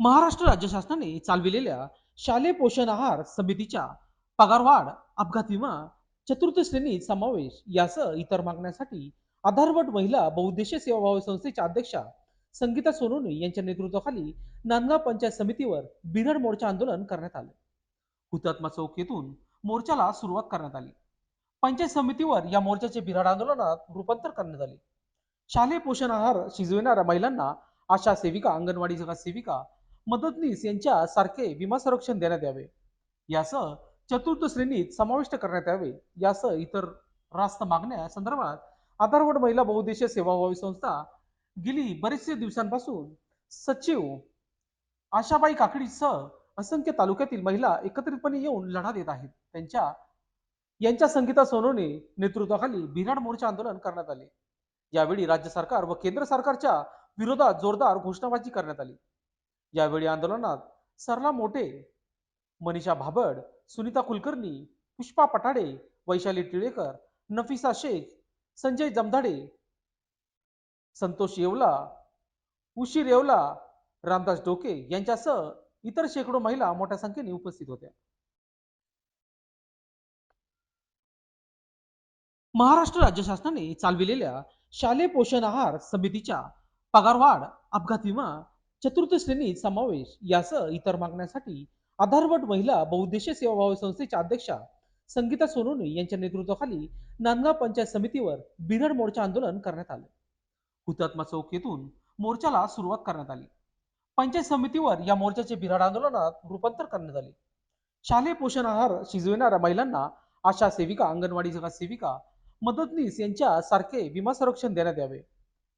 महाराष्ट्र राज्य शासनाने चालविलेल्या शालेय पोषण आहार समितीच्या पगारवाढ अपघात विमा चतुर्थ श्रेणीत समावेश यासह इतर मागण्यासाठी आधारवट महिला बहुउद्देशीय सेवाभावी संस्थेच्या अध्यक्षा संगीता सोनवणे यांच्या नेतृत्वाखाली नांदगाव पंचायत समितीवर बिरड मोर्चा आंदोलन करण्यात आले. हुतात्मा चौक येथून मोर्चाला सुरुवात करण्यात आली. पंचायत समितीवर या मोर्चाचे बिराड आंदोलनात रूपांतर करण्यात आले. शालेय पोषण आहार शिजविणाऱ्या महिलांना आशा सेविका अंगणवाडी जगात सेविका मदतनीस यांच्या सारखे विमा संरक्षण देण्यात यावे. यासह चतुर्थ श्रेणीत समाविष्ट करण्यात यावे. यासह इतर रास्त मागण्या संदर्भात आधारवड महिला बहुउद्देशीय सेवाभावी संस्था गेली बरेचसे दिवसांपासून सचिव आशाबाई काकडीसह असंख्य तालुक्यातील महिला एकत्रितपणे येऊन लढा देत आहेत. त्यांच्या यांच्या संगीता सोनवणे नेतृत्वाखाली बिराड मोर्चा आंदोलन करण्यात आले. यावेळी राज्य सरकार व केंद्र सरकारच्या विरोधात जोरदार घोषणाबाजी करण्यात आली. यावेळी आंदोलनात सरला मोठे मनीषा भाबड सुनीता कुलकर्णी पुष्पा पटाडे वैशाली टिळेकर नफिसा शेख संजय जमधाडे संतोष येवला उशीर येवला रामदास डोके यांच्यासह इतर शेकडो महिला मोठ्या संख्येने उपस्थित होत्या. महाराष्ट्र राज्य शासनाने चालविलेल्या शालेय पोषण आहार समितीच्या पगारवाढ अपघात विमा चतुर्थ श्रेणीत समावेश यासह इतर मागण्यासाठी आधारवट महिला बहुउद्देशीय सेवाभावी संस्थेच्या अध्यक्षा संगीता सोनवणे यांच्या नेतृत्वाखाली नांदगाव पंचायत समितीवर बिरड मोर्चा आंदोलन करण्यात आले. हुतात्मा चौक येथून मोर्चाला सुरुवात करण्यात आली. पंचायत समितीवर या मोर्चाचे बिराड आंदोलनात रूपांतर करण्यात आले. शालेय पोषण आहार शिजविणाऱ्या महिलांना आशा सेविका अंगणवाडी जगात सेविका मदतनीस यांच्या सारखे विमा संरक्षण देण्यात यावे.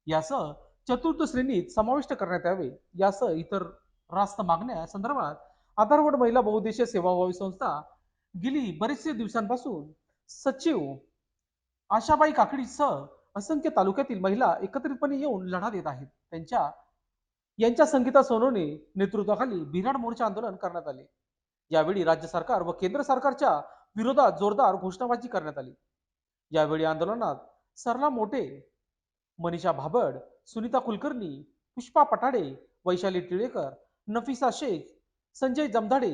यासह चतुर्थ श्रेणीत समाविष्ट करण्यात यावे यासह इतर रास्त मागण्या संदर्भात आधारवड महिला बहुउद्देशीय सेवाभावी संस्था गेली बरेचसे दिवसांपासून सचिव आशाबाई काकडीसह असंख्य तालुक्यातील महिला एकत्रितपणे येऊन लढा देत आहेत. त्यांच्या यांच्या संगीता सोनवणे नेतृत्वाखाली बिराड मोर्चा आंदोलन करण्यात आले. यावेळी राज्य सरकार व केंद्र सरकारच्या विरोधात जोरदार घोषणाबाजी करण्यात आली. यावेळी आंदोलनात सरला मोठे मनीषा भाबड सुनीता कुलकर्णी पुष्पा पटाडे वैशाली टिळेकर नफिसा शेख संजय जमधाडे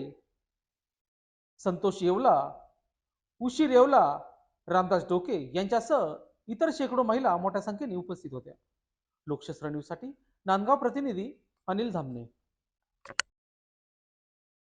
संतोष येवला उशीर येवला रामदास डोके यांच्यासह इतर शेकडो महिला मोठ्या संख्येने उपस्थित होत्या. लोकशास्त्र न्यूजसाठी नांदगाव प्रतिनिधी अनिल धामणे.